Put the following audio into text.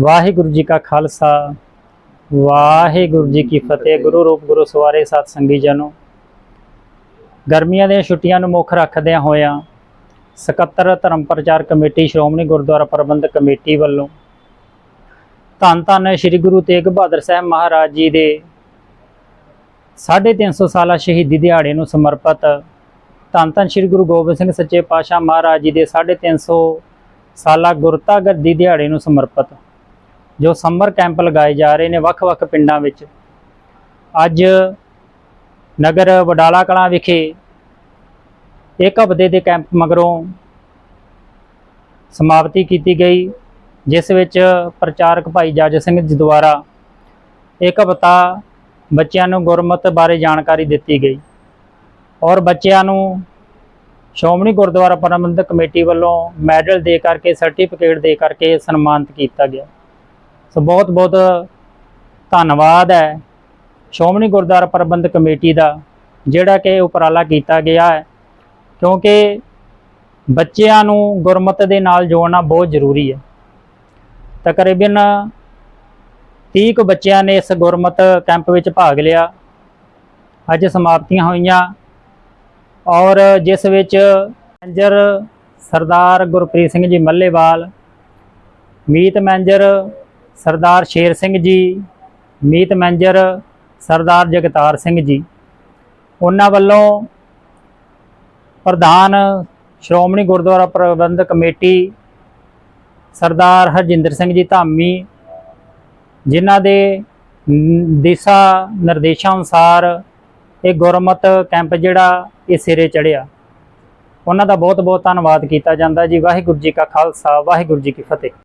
ਵਾਹਿਗੁਰੂ ਜੀ ਕਾ ਖਾਲਸਾ। ਵਾਹਿਗੁਰੂ ਜੀ ਕੀ ਫਤਿਹ। ਗੁਰੂ ਰੂਪ ਗੁਰੂ ਸਵਾਰੇ ਸਤ ਸੰਗੀ ਜਨੋ। ਗਰਮੀਆਂ ਦੀਆਂ ਛੁੱਟੀਆਂ ਨੂੰ ਮੁੱਖ ਰੱਖਦਿਆਂ ਹੋਇਆਂ ਸਕੱਤਰ ਧਰਮ ਪ੍ਰਚਾਰ ਕਮੇਟੀ, ਸ਼੍ਰੋਮਣੀ ਗੁਰਦੁਆਰਾ ਪ੍ਰਬੰਧਕ ਕਮੇਟੀ ਵੱਲੋਂ ਧੰਨ ਧੰਨ ਸ੍ਰੀ ਗੁਰੂ ਤੇਗ ਬਹਾਦਰ ਸਾਹਿਬ ਮਹਾਰਾਜ ਜੀ ਦੇ 350 ਸਾਲਾ ਸ਼ਹੀਦੀ ਦਿਹਾੜੇ ਨੂੰ ਸਮਰਪਿਤ ਧੰਨ ਧੰਨ ਸ੍ਰੀ ਗੁਰੂ ਗੋਬਿੰਦ ਸਿੰਘ ਸੱਚੇ ਪਾਤਸ਼ਾਹ ਮਹਾਰਾਜ ਜੀ ਦੇ 350 ਸਾਲਾ ਗੁਰਤਾ ਗੱਦੀ ਦਿਹਾੜੇ ਨੂੰ ਸਮਰਪਿਤ ਜੋ ਸਮਰ ਕੈਂਪ ਲਗਾਏ ਜਾ ਰਹੇ ਨੇ ਵੱਖ-ਵੱਖ ਪਿੰਡਾਂ ਵਿੱਚ। ਅੱਜ ਨਗਰ ਵਡਾਲਾ ਕਲਾਂ ਵਿਖੇ ਇੱਕ ਹਫ਼ਤੇ ਦੇ ਕੈਂਪ ਮਗਰੋਂ ਸਮਾਪਤੀ ਕੀਤੀ ਗਈ, ਜਿਸ ਵਿੱਚ ਪ੍ਰਚਾਰਕ ਭਾਈ ਜੱਜ ਸਿੰਘ ਜੀ ਦੁਆਰਾ ਇੱਕ ਹਫ਼ਤਾ ਬੱਚਿਆਂ ਨੂੰ ਗੁਰਮਤ ਬਾਰੇ ਜਾਣਕਾਰੀ ਦਿੱਤੀ ਗਈ ਔਰ ਬੱਚਿਆਂ ਨੂੰ ਸ਼੍ਰੋਮਣੀ ਗੁਰਦੁਆਰਾ ਪ੍ਰਬੰਧਕ ਕਮੇਟੀ ਵੱਲੋਂ ਮੈਡਲ ਦੇ ਕਰਕੇ, ਸਰਟੀਫਿਕੇਟ ਦੇ ਕਰਕੇ ਸਨਮਾਨਿਤ ਕੀਤਾ ਗਿਆ। ਸੋ ਬਹੁਤ ਬਹੁਤ ਧੰਨਵਾਦ ਹੈ ਸ਼੍ਰੋਮਣੀ ਗੁਰਦੁਆਰਾ ਪ੍ਰਬੰਧਕ ਕਮੇਟੀ ਦਾ, ਜਿਹੜਾ ਕਿ ਉਪਰਾਲਾ ਕੀਤਾ ਗਿਆ ਹੈ। ਕਿਉਂਕਿ ਬੱਚਿਆਂ ਨੂੰ ਗੁਰਮਤਿ ਦੇ ਨਾਲ ਜੋੜਨਾ ਬਹੁਤ ਜ਼ਰੂਰੀ ਹੈ। ਤਕਰੀਬਨ 30 ਕੁ ਬੱਚਿਆਂ ਨੇ ਇਸ ਗੁਰਮਤ ਕੈਂਪ ਵਿੱਚ ਭਾਗ ਲਿਆ। ਅੱਜ ਸਮਾਪਤੀਆਂ ਹੋਈਆਂ ਔਰ ਜਿਸ ਵਿੱਚ ਮੈਨੇਜਰ ਸਰਦਾਰ ਗੁਰਪ੍ਰੀਤ ਸਿੰਘ ਜੀ ਮੱਲੇਵਾਲ, ਮੀਤ ਮੈਨੇਜਰ ਸਰਦਾਰ ਸ਼ੇਰ ਸਿੰਘ ਜੀ, ਮੀਤ ਮੈਨੇਜਰ ਸਰਦਾਰ ਜਗਤਾਰ ਸਿੰਘ ਜੀ। ਉਹਨਾਂ ਵੱਲੋਂ ਪ੍ਰਧਾਨ ਸ਼੍ਰੋਮਣੀ ਗੁਰਦੁਆਰਾ ਪ੍ਰਬੰਧਕ ਕਮੇਟੀ ਸਰਦਾਰ ਹਰਜਿੰਦਰ ਸਿੰਘ ਜੀ ਧਾਮੀ, ਜਿਨ੍ਹਾਂ ਦੇ ਦਿਸ਼ਾ ਨਿਰਦੇਸ਼ਾਂ ਅਨੁਸਾਰ ਇਹ ਗੁਰਮਤ ਕੈਂਪ ਜਿਹੜਾ ਇਹ ਸਿਰੇ ਚੜਿਆ ਉਹਨਾਂ ਦਾ ਬਹੁਤ ਬਹੁਤ ਧੰਨਵਾਦ ਕੀਤਾ ਜਾਂਦਾ ਜੀ। ਵਾਹਿਗੁਰੂ ਜੀ ਕਾ ਖਾਲਸਾ, ਵਾਹਿਗੁਰੂ ਜੀ ਕੀ ਫਤਿਹ।